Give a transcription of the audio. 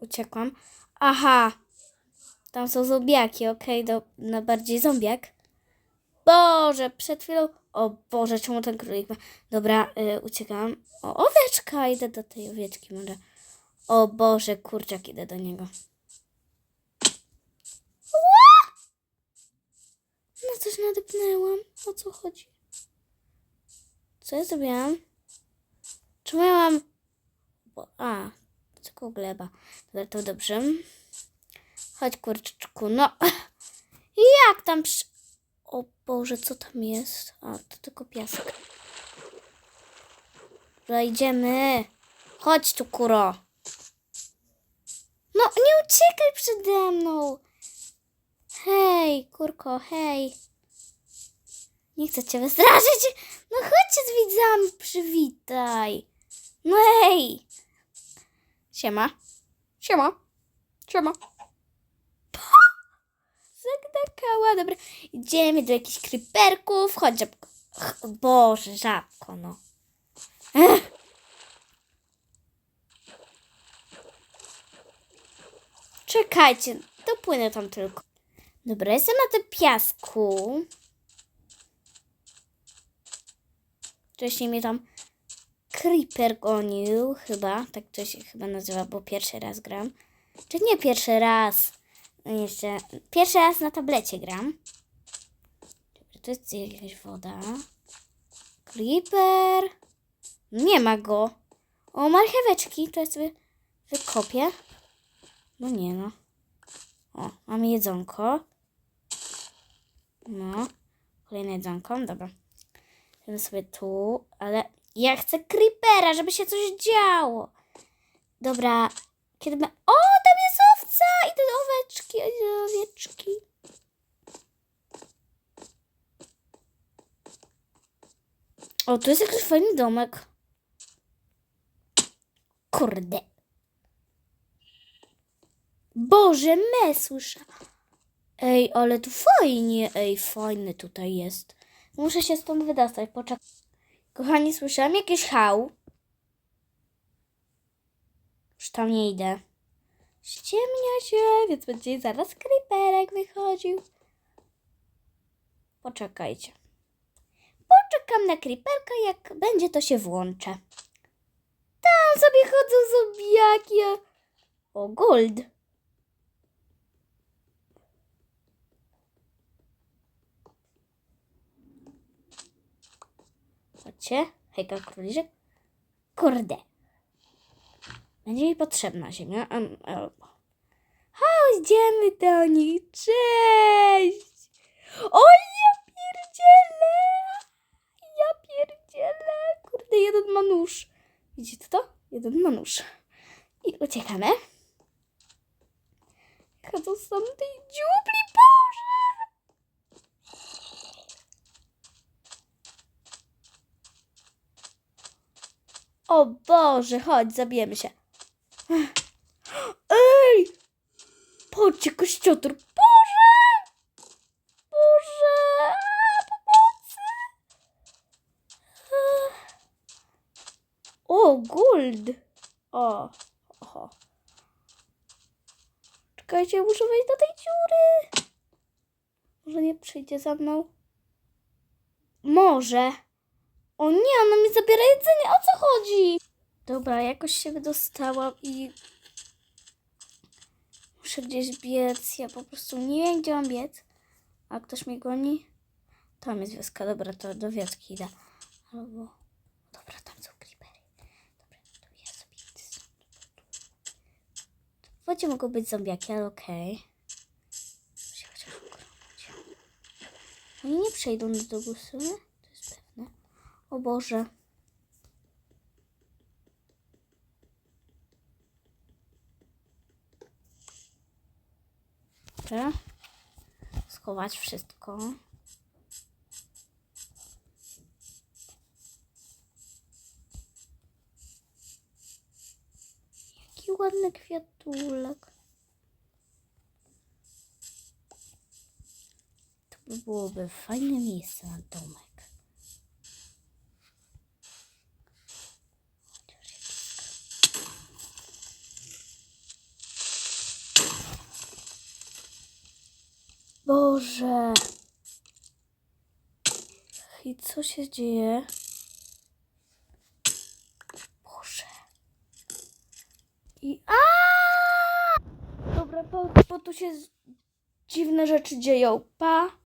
uciekłam. Aha. Tam są zombiaki, okej, do na bardziej zombiak. Boże, przed chwilą. O Boże, czemu ten królik ma. Dobra, y, uciekam. O, owieczka, idę do tej owieczki może. O Boże, kurczak, idę do niego. Ła! No coś nadepnęłam. O co chodzi? Co ja zrobiłam? Czemu ja mam... A, tylko gleba. Dobra, to dobrze. Chodź, kurczyczku, no. Jak tam przy... O Boże, co tam jest? A, to tylko piasek. Dobra, idziemy. Chodź tu, kuro. No, nie uciekaj przede mną. Hej, kurko, hej. Nie chcę cię wystraszyć. No chodź się z widzami, przywitaj. No hej. Siema. Siema. Siema. Zagdakała, dobra. Idziemy do jakichś kryperków. Chodź, żabko. Ch, Boże, żabko, no. Ech. Czekajcie, dopłynę tam tylko. Dobra, jestem na tym piasku. Wcześniej mnie tam Creeper gonił, chyba. Tak to się chyba nazywa, bo pierwszy raz gram. Czy nie pierwszy raz? No jeszcze. Pierwszy raz na tablecie gram. Dobra, to jest jakaś woda. Creeper. Nie ma go. O, marcheweczki. To ja sobie wykopię. No nie no. O, mamy jedzonko. No. Kolejne jedzonko. Dobra. Idę sobie tu, ale ja chcę creepera, żeby się coś działo. Dobra. Kiedy my... O, tam jest owca! Idę do oweczki, idę do owieczki. O, tu jest jakiś fajny domek. Kurde. Boże, me słyszę. Ej, ale tu fajnie. Ej, fajny tutaj jest. Muszę się stąd wydostać. Poczekaj. Kochani, słyszałam jakiś hał. Już tam nie idę. Ściemnia się, więc będzie zaraz creeperek wychodził. Poczekajcie. Poczekam na creeperka, jak będzie to się włączę. Tam sobie chodzą zombiaki. O, gold. Chodźcie. Hejka, króliczek. Kurde. Będzie mi potrzebna ziemia. Um. Chodź, idziemy do nich. Cześć. O, ja pierdzielę. Ja pierdzielę. Kurde, jeden ma nóż. Widzicie to? Jeden ma nóż. I uciekamy. Chodzą z tej dziupli, Boże. O Boże, chodź, zabijemy się. Ej! Patrzcie, kościotr. Boże! Boże! Pomocy! O, gold! O, oho. Czekajcie, muszę wejść do tej dziury. Może nie przyjdzie za mną? Może. O nie, ona mi zabiera jedzenie. O co chodzi? Dobra, jakoś się wydostałam i muszę gdzieś biec. Ja po prostu nie wiem, gdzie mam biec. A ktoś mnie goni? Tam jest wioska. Dobra, to do wioski idę. Albo... Dobra, tam są creepery. Dobra, to ja sobie idę. W wodzie mogą być zombiaki, ale okej. Ukryć. Oni nie przejdą do drugą stronę? O Boże. Schować wszystko. Jaki ładny kwiatulek. To by byłoby fajne miejsce na domek. Boże. I co się dzieje? Boże. I a! Dobra, bo, bo tu się dziwne rzeczy dzieją. Pa.